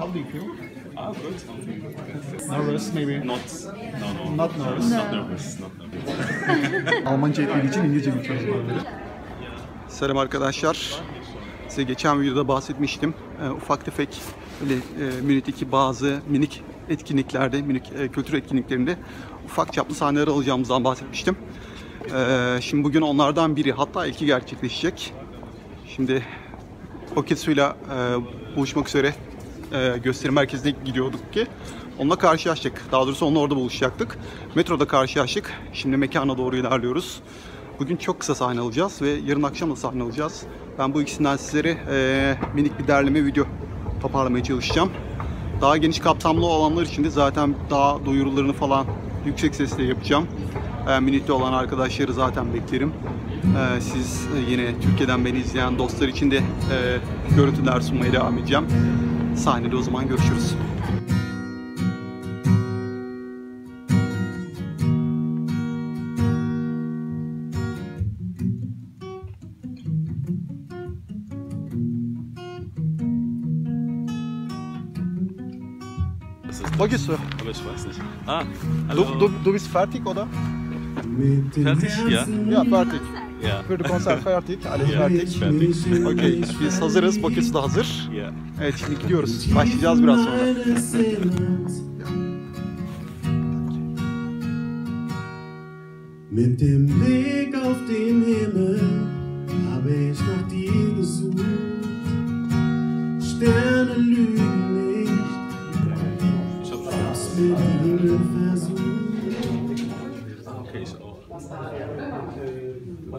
How do you feel? Ah, good. Something. Nervous maybe. Not, no, no. Not nervous. Not nervous. Not nervous. Almanca etmediği için İngilizce böyle. Selam arkadaşlar. Size geçen videoda bahsetmiştim. Ee, ufak tefek böyle e, Münih'teki bazı minik etkinliklerde, minik e, kültür etkinliklerinde ufak çaplı sahneler alacağımızdan bahsetmiştim. Ee, şimdi bugün onlardan biri, hatta ilki gerçekleşecek. Şimdi Oketsu'yla e, buluşmak üzere e, gösteri merkezine gidiyorduk ki onunla karşılaştık. Daha doğrusu onunla orada buluşacaktık. Metroda karşılaştık. Şimdi mekana doğru ilerliyoruz. Bugün çok kısa sahne alacağız ve yarın akşam da sahne alacağız. Ben bu ikisinden sizlere e, minik bir derleme video toparlamaya çalışacağım. Daha geniş kapsamlı olanlar için de zaten daha duyurularını falan yüksek sesle yapacağım. E, Münih'te olan arkadaşları zaten beklerim. E, siz e, yine Türkiye'den beni izleyen dostlar için de e, görüntüler sunmaya devam edeceğim. Sahnede o zaman görüşürüz. Das ist Was ist so? aber ich weiß nicht. Ah, Du, du, du bist fertig, oder? Fertig? Ja? Ja, fertig. Ja. Für die Konser fertig, alles Ja, fertig. fertig. Okey, biz hazırız. Baküsü de hazır. Ja. Evet, şimdi gidiyoruz. Başlayacağız biraz sonra. Mit dem Blick auf den Himmel habe ich nach dir gesucht. Sterne lügen nicht, Ich hab hab's mit Himmel versucht. Okay, ich auch.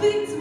things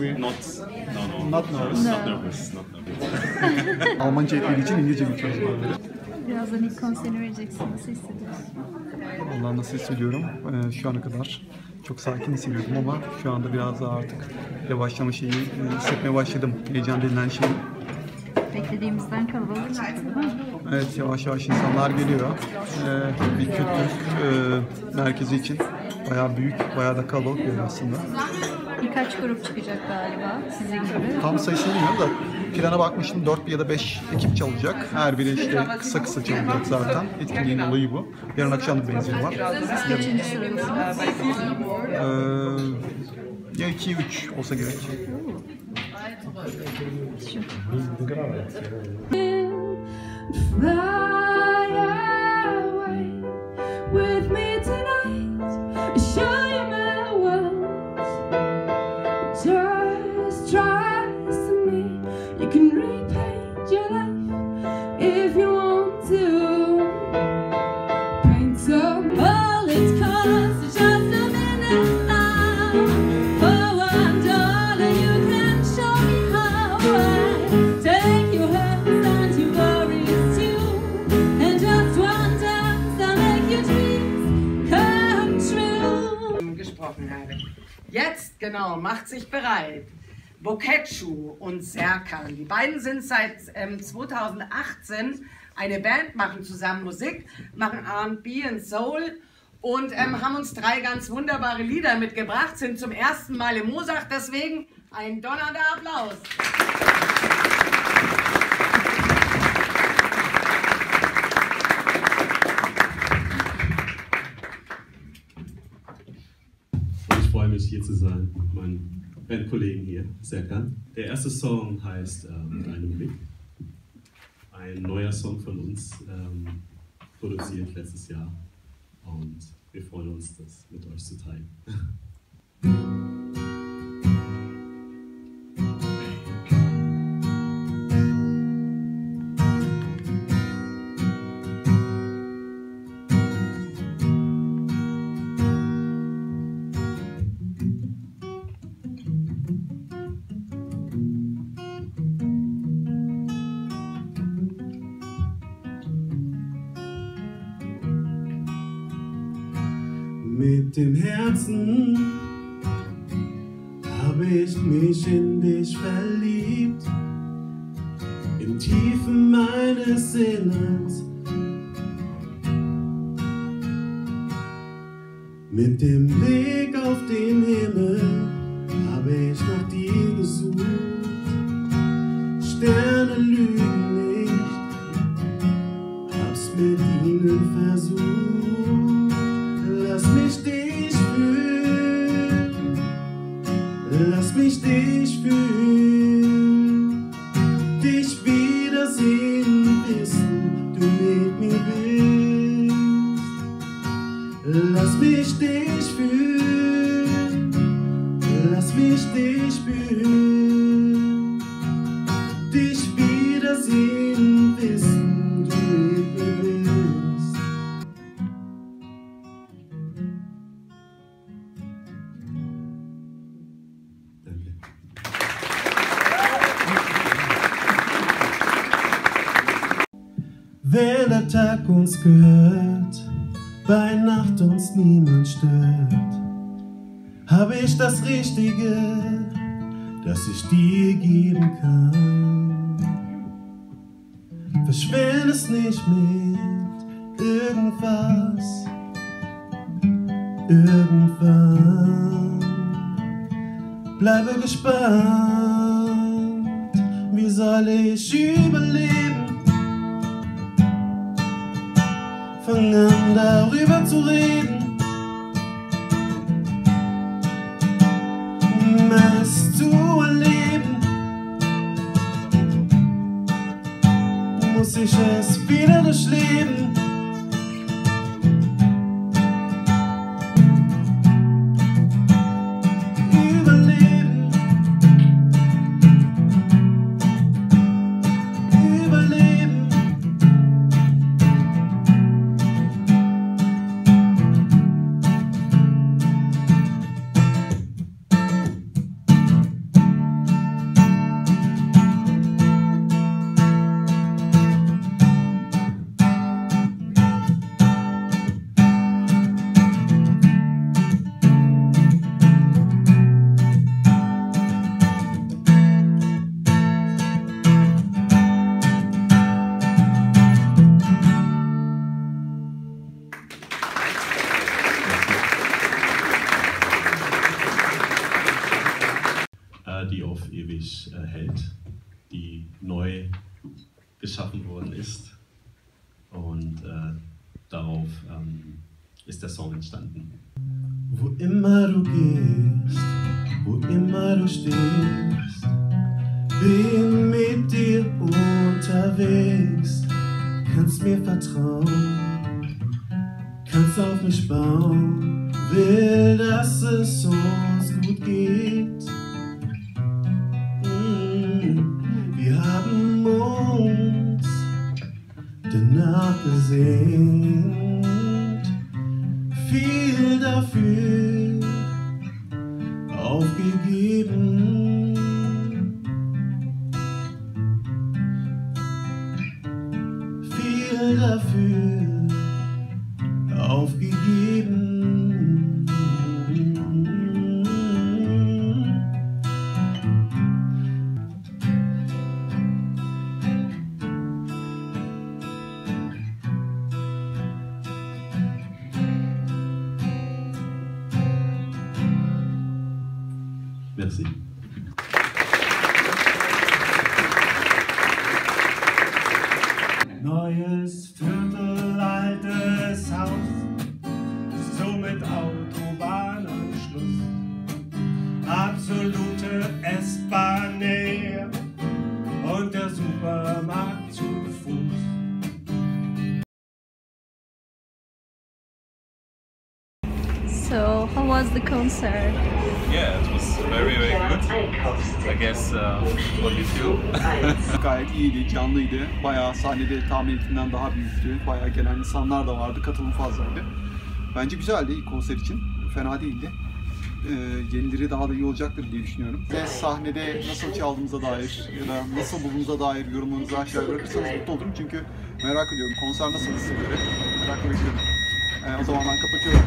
maybe. Not, no, no. Not nervous. Not nervous. Not nervous. Almanca etmediği için İngilizce geçiyoruz böyle. Birazdan ilk konserini vereceksin. Nasıl hissediyorsun? Vallahi nasıl hissediyorum? Ee, şu ana kadar çok sakin hissediyordum ama şu anda biraz daha artık yavaşlama şeyi e, hissetmeye başladım. Heyecan denilen şey. Beklediğimizden kalabalık çıktı değil mi? Evet yavaş yavaş insanlar geliyor. Ee, bir kültür e, merkezi için bayağı büyük, bayağı da kalabalık bir yer aslında. Birkaç grup çıkacak galiba sizin gibi. Tam sayısını bilmiyorum da plana bakmıştım 4 ya da 5 ekip çalacak. Her biri işte kısa kısa çalacak zaten. Etkinliğin olayı bu. Yarın akşam da benzeri var. Kaçıncı sıradasınız? Ee, ya 2 3 olsa gerek. Fly Genau, macht sich bereit. Boketschu und Serkan. Die beiden sind seit ähm, 2018 eine Band, machen zusammen Musik, machen R&B und Soul und ähm, haben uns drei ganz wunderbare Lieder mitgebracht, sind zum ersten Mal im Mosach, deswegen ein donnernder Applaus. Hier zu sein mit meinen Bandkollegen hier, Serkan. Der erste Song heißt ähm, Mit einem Blick. Ein neuer Song von uns, ähm, produziert letztes Jahr. Und wir freuen uns, das mit euch zu teilen. Mit dem Herzen habe ich mich in dich verliebt. Im Tiefen meines Sinnes. Mit dem Blick auf den Himmel lass mich dich fühlen, uns gehört, bei Nacht uns niemand stört, habe ich das Richtige, das ich dir geben kann. Verschwende es nicht mit irgendwas, irgendwann. Bleibe gespannt, wie soll ich überleben? Fang an darüber zu reden. Um es zu erleben, muss ich es die auf ewig äh, hält, die neu geschaffen worden ist. Und äh, darauf ähm, ist der Song entstanden. Wo immer du gehst, wo immer du stehst, bin mit dir unterwegs. Kannst mir vertrauen, kannst auf mich bauen, will, dass es uns gut geht. Zing. Merci. Neues Viertel, altes Haus, so mit Autobahnanschluss. Absolute S-Bahn-Nähe und der Supermarkt zu Fuß. So, how was the concert? Yeah, it was very, very good. I guess uh, for YouTube. Gayet iyiydi, canlıydı. Bayağı sahnede tahmin ettiğimden daha büyüktü. Bayağı gelen insanlar da vardı, katılım fazlaydı. Bence güzeldi ilk konser için. Fena değildi. Ee, yenileri daha da iyi olacaktır diye düşünüyorum. Ve sahnede nasıl çaldığımıza dair ya da nasıl bulduğumuza dair yorumlarınızı aşağıya bırakırsanız mutlu olurum. Çünkü merak ediyorum konser nasıl size göre. Merakla bekliyorum. Ee, o zaman ben kapatıyorum.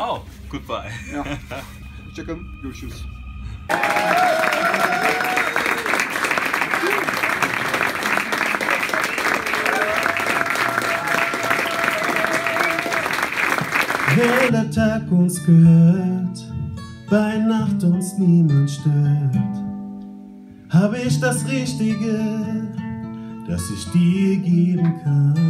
Oh, goodbye. Hoşçakalın, görüşürüz. Heller Tag uns gehört, bei Nacht uns niemand stört. Habe ich das Richtige, das ich dir geben kann?